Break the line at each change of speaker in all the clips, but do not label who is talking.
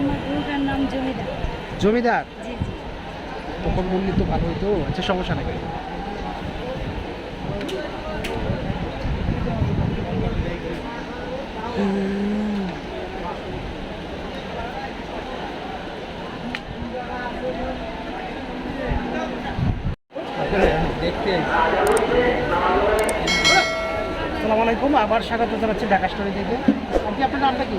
আমার গরুটার নাম জমিদার।
জমিদার?
জি জি।
তখন বললি তো ভালো হতো আচ্ছা সমস্যা নেই। আসসালামু আলাইকুম আবার স্বাগত জানাচ্ছি ঢাকা স্টোরি থেকে। আজকে আপনার নামটা কি?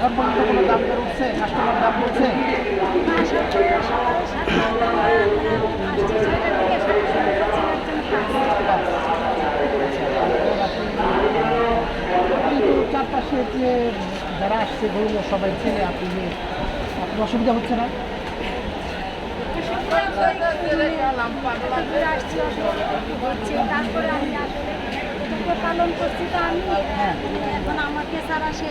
দাম দর কাস্টমার দাম বলছে চারপাশে যে যারা আসছে গরু সবাই ছেলে আপনি আপনার অসুবিধা হচ্ছে না
তারপরে আমি পালন করছি তো আমি। এখন আমাকে ছাড়া সে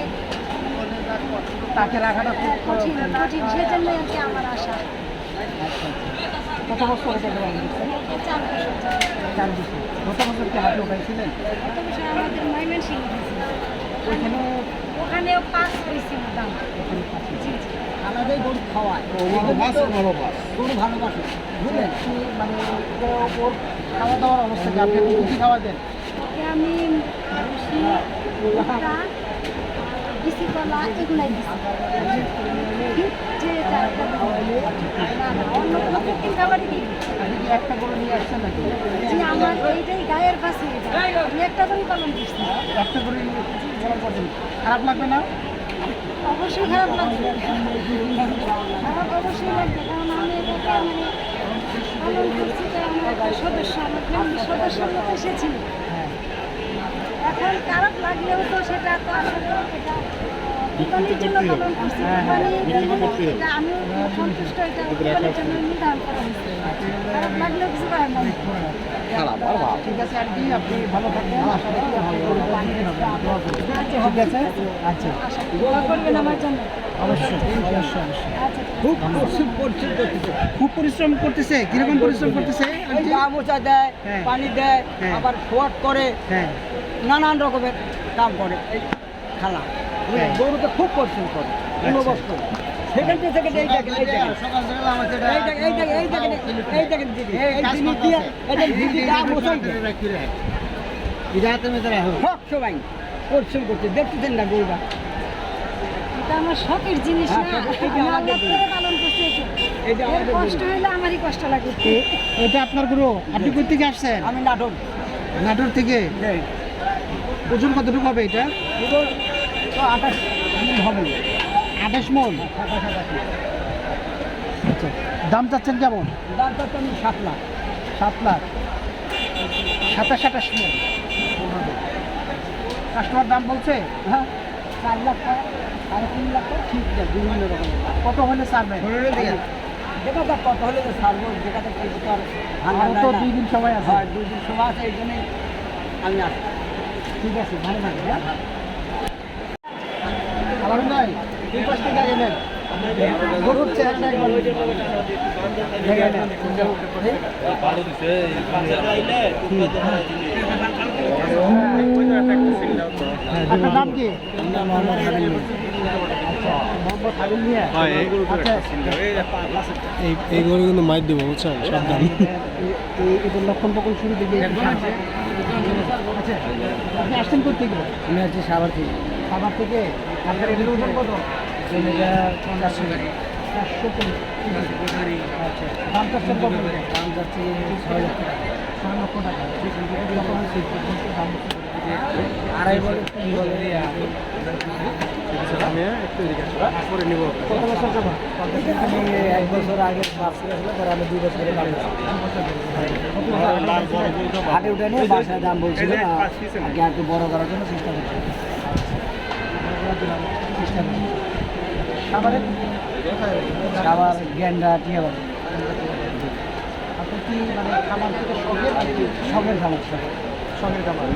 তাকে রাখাটা খুব
কঠিন কঠিন সেজন্য আর কি আমার আশা।
আচ্ছা আচ্ছা। কত বছর এটা
এই চার বছর। যাবত।
বছর কি হাতে উঠাইছিলেন
আমাদের ময়মনসিংহ
ওইখানে
ওখানেও পাস জি জি।
আলাদাই গরু খাওয়ায়। গরু ভালোবাসে। বুঝলেন? মানে ওর খাওয়া দাওয়ার অবস্থা আপনি খাওয়া দেন
ওকে আমি কলা এগুলাই যে অন্য কোনো প্রোটিন খাবারই দিই
একটা গরু নিয়ে আসছেন নাকি
জি আমার এইটাই গায়ের পাশে। আমি একটা করে পালন করছি।
একটা নিয়ে পালন করছেন খারাপ লাগবে না?
অবশ্যই খারাপ লাগবে। খারাপ অবশ্যই লাগবে কারণ আমি এটাকে মানে পালন করছি তো একটা সদস্য আমার ফ্যামিলির সদস্যের মতো এসেছিল।
হ্যাঁ।
এখন খারাপ লাগলেও তো সেটা তো আসলে এটা কোরবানির জন্য পালন করছি
হ্যাঁ,
কোরবানি সন্তুষ্ট এটা কোরবানির জন্য নির্ধারণ করা হয়েছে। খারাপ লাগলেও কিছু করার নাই।
ঠিক আছে আর কি আপনি ভালো থাকবেন আশা করি আপনি গরু বানিয়ে নেবেন। দোয়া করবেন। ঠিক আছে? আচ্ছা।
দোয়া করবেন আমার জন্য।
অবশ্যই অবশ্যই অবশ্যই।
আচ্ছা
খুব পরিশ্রম করতেছে খুব পরিশ্রম করতেছে। কীরকম পরিশ্রম করতেছে?
এই গা মোচা দেয়
হ্যাঁ।
পানি দেয়
হ্যাঁ।
আবার খোয়াট করে
হ্যাঁ।
নানান রকমের কাম করে। এই খালা। গরুতে খুব পরিশ্রম করে
আচ্ছা।
সেখান থেকে থেকে এই দেখেন এই দেখেন এই দেখেন এই দেখেন এই দেখেন দিদি এই দিদি দিয়ে এই দিদি গা মোচাই দেয় সব সবাই পরিশ্রম করছে দেখতেছেন না গরুটা
এটা আমার শখের জিনিস না
হ্যাঁ, শখের, এটা
আমি
আমাদের
পালন করছি
এটা আমাদের
কষ্ট হইলে আমারই কষ্ট লাগে
এটা আপনার গরু আপনি কোথা থেকে আসছেন
আমি নাটক
নাটোর থেকে ওজন কতটুকু হবে এটা
আঠাশ হবে।
আঠাশ মন আচ্ছা দাম চাচ্ছেন কেমন?
দাম আমি সাত লাখ।
সাত লাখ। সাতাশ আঠাশ মন। কাস্টমার দাম বলছে?
হ্যাঁ চার লাখ টাকা সাড়ে তিন লাখ টাকা। ঠিক আছে বিভিন্ন রকমের
কত হলে ছাড়বেন
দেখা যাক কত হলে তো ছাড়বো যেটাতে কিছু তো আর
তো। দুই দিন সময় আছে।
হ্যাঁ দুই দিন সময় আছে এই জন্যই আমি আসি
ঠিক আছে ভালো থাকবেন হ্যাঁ আমার ভাই এই পাশ থেকে আগে নেন গরুর চেহারাটা একবার দেখে নেন। আপনার নাম কি? আচ্ছা মোহাম্মদ হাবিল মিয়া আচ্ছা।
এই এই গরু কিন্তু মাইর দেবো বুঝছেন? সাবধান।
লক্ষণ পকল শুরু থেকে আচ্ছা আপনি আসছেন
আমি আছি সাবার থেকে।
থেকে?
আড়াই
একটু
আমি এক বছর আগে পরে আমি দুই বছর উঠে নিয়ে বাসায় দাম বলছিল না আগে একটু বড় করার জন্য চেষ্টা করছি।
চেষ্টা করি। খাবারের
আবার গেন্ডা টিয়া বাড়ি
কি মানে খামার থেকে শখের
সবের খাবার
শখের। খামার।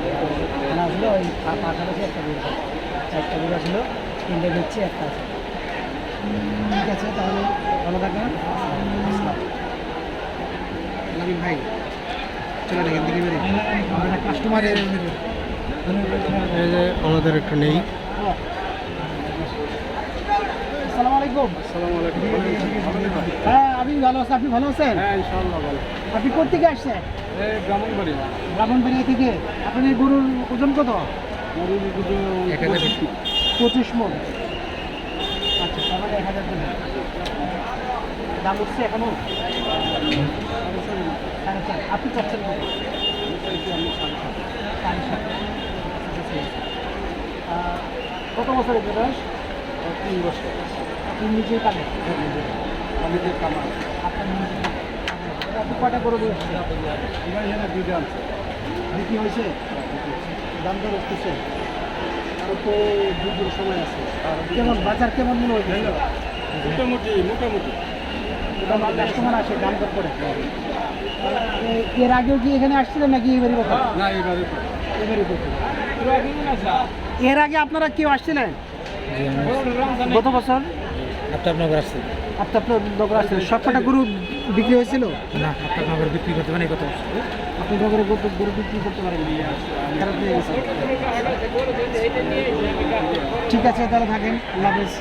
খানা ছিল ওই একটা গরু চারটা গরু ছিল তিনটে দিচ্ছি একটা আছে।
ঠিক আছে তাহলে ভালো থাকবেন। আসসালাম। ভাই চলে বেরিয়ে আমরা কাস্টমারের
আমাদের একটা নেই।
আলাইকুম।
আসসালামু আলাইকুম।
হ্যাঁ আমি ভালো আছি। আপনি ভালো আছেন?
হ্যাঁ ইনশাআল্লাহ ভালো।
আপনি কোথেকে আসছেন? ব্রাহ্মণবাড়িয়া। থেকে। আপনাদের গরুর ওজন কত? পঁচিশ। মন। আচ্ছা এক হাজার দাম উঠছে এখনও? আপনি চাচ্ছেন কত? সাড়ে সাত। কত বছর বয়স?
তিন বছর।
আপনি নিজেই কাটেন
আমাদের কামাল
আপনার আপনি কয়টা করে বলেছেন
এবার এখানে দুইটা আছে
বিক্রি হয়েছে? দাম দর উঠতেছে
আরও তো দুপুর সময় আছে।
কেমন? বাজার কেমন মনে হয়েছে
মোটামুটি মোটামুটি।
কাস্টমার আসে দাম দর করে? এর আগেও কি এখানে আসছিলেন নাকি এবারই কথা?
না এবারে তো
এবারই কথা। এর আগে আপনারা কেউ আসছিলেন? গত বছর?
আপনার আসছে।
আপনার আপনার নগর আসছিলেন সবকটা গরু বিক্রি হয়েছিল?
না আপনার বিক্রি করতে পারেন কত
আপনি নগরে গরু গরু বিক্রি করতে পারেন। খারাপ ঠিক আছে তাহলে থাকেন। আল্লাহ হাফেজ।